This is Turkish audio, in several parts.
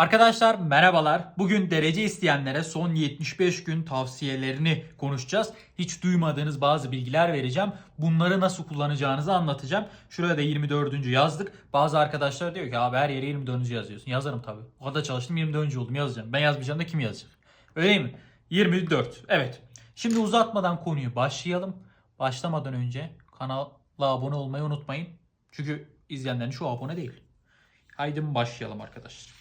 Arkadaşlar merhabalar. Bugün derece isteyenlere son 75 gün tavsiyelerini konuşacağız. Hiç duymadığınız bazı bilgiler vereceğim. Bunları nasıl kullanacağınızı anlatacağım. Şuraya da 24. yazdık. Bazı arkadaşlar diyor ki abi her yere 24. yazıyorsun. Yazarım tabii. O kadar çalıştım 24. oldum yazacağım. Ben yazmayacağım da kim yazacak? Öyle mi? 24. Evet. Şimdi uzatmadan konuyu başlayalım. Başlamadan önce kanala abone olmayı unutmayın. Çünkü izleyenlerin şu abone değil. Haydi başlayalım arkadaşlar.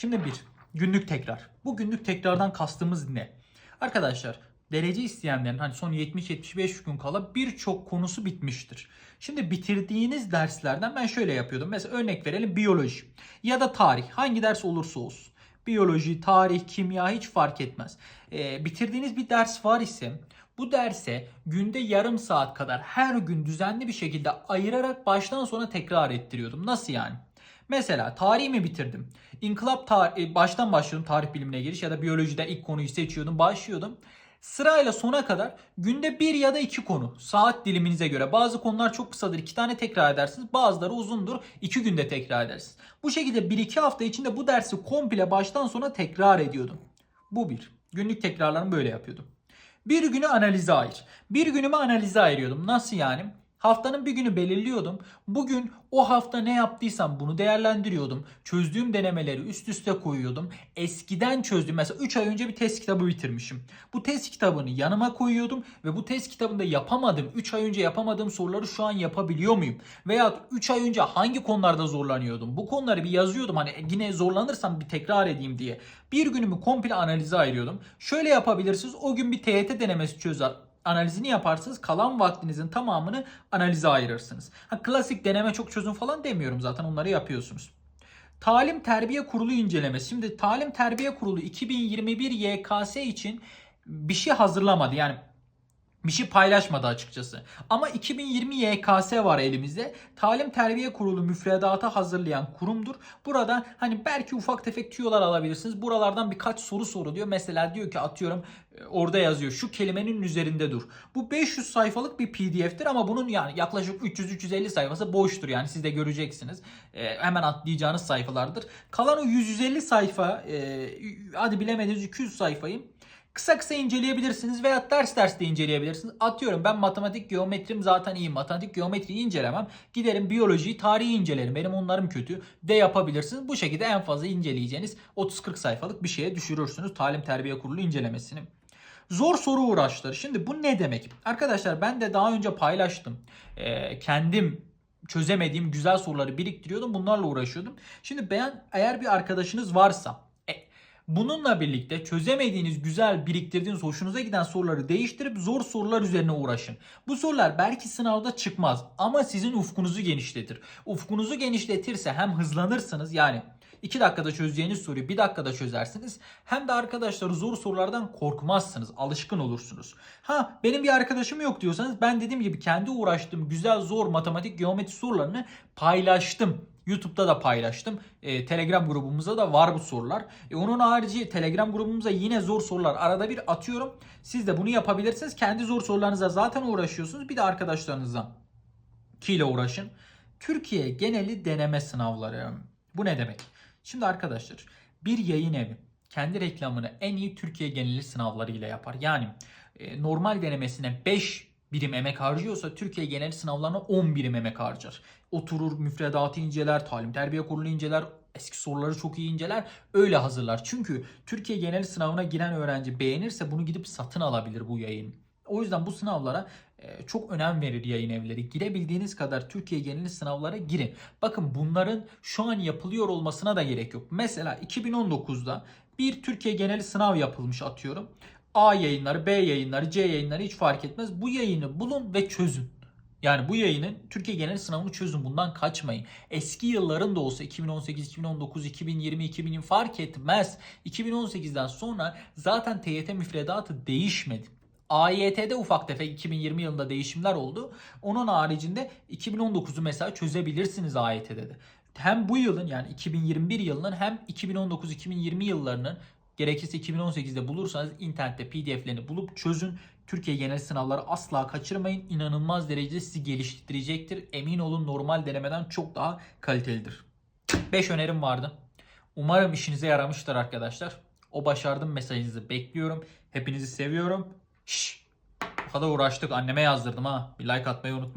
Şimdi bir günlük tekrar. Bu günlük tekrardan kastımız ne? Arkadaşlar derece isteyenlerin hani son 70-75 gün kala birçok konusu bitmiştir. Şimdi bitirdiğiniz derslerden ben şöyle yapıyordum. Mesela örnek verelim biyoloji ya da tarih hangi ders olursa olsun. Biyoloji, tarih, kimya hiç fark etmez. Ee, bitirdiğiniz bir ders var ise bu derse günde yarım saat kadar her gün düzenli bir şekilde ayırarak baştan sona tekrar ettiriyordum. Nasıl yani? Mesela tarihi mi bitirdim? İnkılap tar- e, baştan başlıyordum tarih bilimine giriş ya da biyolojide ilk konuyu seçiyordum, başlıyordum. Sırayla sona kadar günde bir ya da iki konu saat diliminize göre. Bazı konular çok kısadır iki tane tekrar edersiniz. Bazıları uzundur iki günde tekrar edersiniz. Bu şekilde bir iki hafta içinde bu dersi komple baştan sona tekrar ediyordum. Bu bir. Günlük tekrarlarımı böyle yapıyordum. Bir günü analize ayır. Bir günümü analize ayırıyordum. Nasıl yani? Haftanın bir günü belirliyordum. Bugün o hafta ne yaptıysam bunu değerlendiriyordum. Çözdüğüm denemeleri üst üste koyuyordum. Eskiden çözdüğüm mesela 3 ay önce bir test kitabı bitirmişim. Bu test kitabını yanıma koyuyordum ve bu test kitabında yapamadığım 3 ay önce yapamadığım soruları şu an yapabiliyor muyum? Veya 3 ay önce hangi konularda zorlanıyordum? Bu konuları bir yazıyordum hani yine zorlanırsam bir tekrar edeyim diye. Bir günümü komple analize ayırıyordum. Şöyle yapabilirsiniz. O gün bir TYT denemesi çözer analizini yaparsınız. Kalan vaktinizin tamamını analize ayırırsınız. Ha, klasik deneme çok çözüm falan demiyorum zaten onları yapıyorsunuz. Talim Terbiye Kurulu incelemesi. Şimdi Talim Terbiye Kurulu 2021 YKS için bir şey hazırlamadı. Yani bir şey paylaşmadı açıkçası. Ama 2020 YKS var elimizde. Talim Terbiye Kurulu müfredatı hazırlayan kurumdur. Burada hani belki ufak tefek tüyolar alabilirsiniz. Buralardan birkaç soru soruluyor. Mesela diyor ki atıyorum e, orada yazıyor şu kelimenin üzerinde dur. Bu 500 sayfalık bir pdf'tir ama bunun yani yaklaşık 300-350 sayfası boştur yani siz de göreceksiniz. Ee, hemen atlayacağınız sayfalardır. Kalan o 150 sayfa e, hadi bilemediniz 200 sayfayı Kısa kısa inceleyebilirsiniz veya ders ders de inceleyebilirsiniz. Atıyorum ben matematik geometrim zaten iyi. Matematik geometriyi incelemem. Giderim biyolojiyi, tarihi incelerim. Benim onlarım kötü de yapabilirsiniz. Bu şekilde en fazla inceleyeceğiniz 30-40 sayfalık bir şeye düşürürsünüz. Talim Terbiye Kurulu incelemesini. Zor soru uğraşları. Şimdi bu ne demek? Arkadaşlar ben de daha önce paylaştım. Ee, kendim çözemediğim güzel soruları biriktiriyordum. Bunlarla uğraşıyordum. Şimdi ben eğer bir arkadaşınız varsa Bununla birlikte çözemediğiniz güzel biriktirdiğiniz hoşunuza giden soruları değiştirip zor sorular üzerine uğraşın. Bu sorular belki sınavda çıkmaz ama sizin ufkunuzu genişletir. Ufkunuzu genişletirse hem hızlanırsınız yani 2 dakikada çözeceğiniz soruyu 1 dakikada çözersiniz. Hem de arkadaşlar zor sorulardan korkmazsınız. Alışkın olursunuz. Ha benim bir arkadaşım yok diyorsanız ben dediğim gibi kendi uğraştığım güzel zor matematik geometri sorularını paylaştım. YouTube'da da paylaştım. E, Telegram grubumuzda da var bu sorular. E, onun harici Telegram grubumuza yine zor sorular arada bir atıyorum. Siz de bunu yapabilirsiniz. Kendi zor sorularınıza zaten uğraşıyorsunuz. Bir de arkadaşlarınızla kiyle uğraşın. Türkiye geneli deneme sınavları. Bu ne demek? Şimdi arkadaşlar bir yayın evi kendi reklamını en iyi Türkiye geneli sınavlarıyla yapar. Yani e, normal denemesine 5 birim emek harcıyorsa Türkiye genel sınavlarına 10 birim emek harcar. Oturur müfredatı inceler, talim terbiye kurulu inceler, eski soruları çok iyi inceler, öyle hazırlar. Çünkü Türkiye genel sınavına giren öğrenci beğenirse bunu gidip satın alabilir bu yayın. O yüzden bu sınavlara e, çok önem verir yayın evleri. Girebildiğiniz kadar Türkiye geneli sınavlara girin. Bakın bunların şu an yapılıyor olmasına da gerek yok. Mesela 2019'da bir Türkiye geneli sınav yapılmış atıyorum. A yayınları, B yayınları, C yayınları hiç fark etmez. Bu yayını bulun ve çözün. Yani bu yayının Türkiye genel sınavını çözün. Bundan kaçmayın. Eski yılların da olsa 2018, 2019, 2020, 2020 fark etmez. 2018'den sonra zaten TYT müfredatı değişmedi. AYT'de ufak tefek 2020 yılında değişimler oldu. Onun haricinde 2019'u mesela çözebilirsiniz AYT'de de. Hem bu yılın yani 2021 yılının hem 2019-2020 yıllarının Gerekirse 2018'de bulursanız internette pdf'lerini bulup çözün. Türkiye genel sınavları asla kaçırmayın. İnanılmaz derecede sizi geliştirecektir. Emin olun normal denemeden çok daha kalitelidir. 5 önerim vardı. Umarım işinize yaramıştır arkadaşlar. O başardım mesajınızı bekliyorum. Hepinizi seviyorum. Şşş. Bu kadar uğraştık. Anneme yazdırdım ha. Bir like atmayı unutmayın.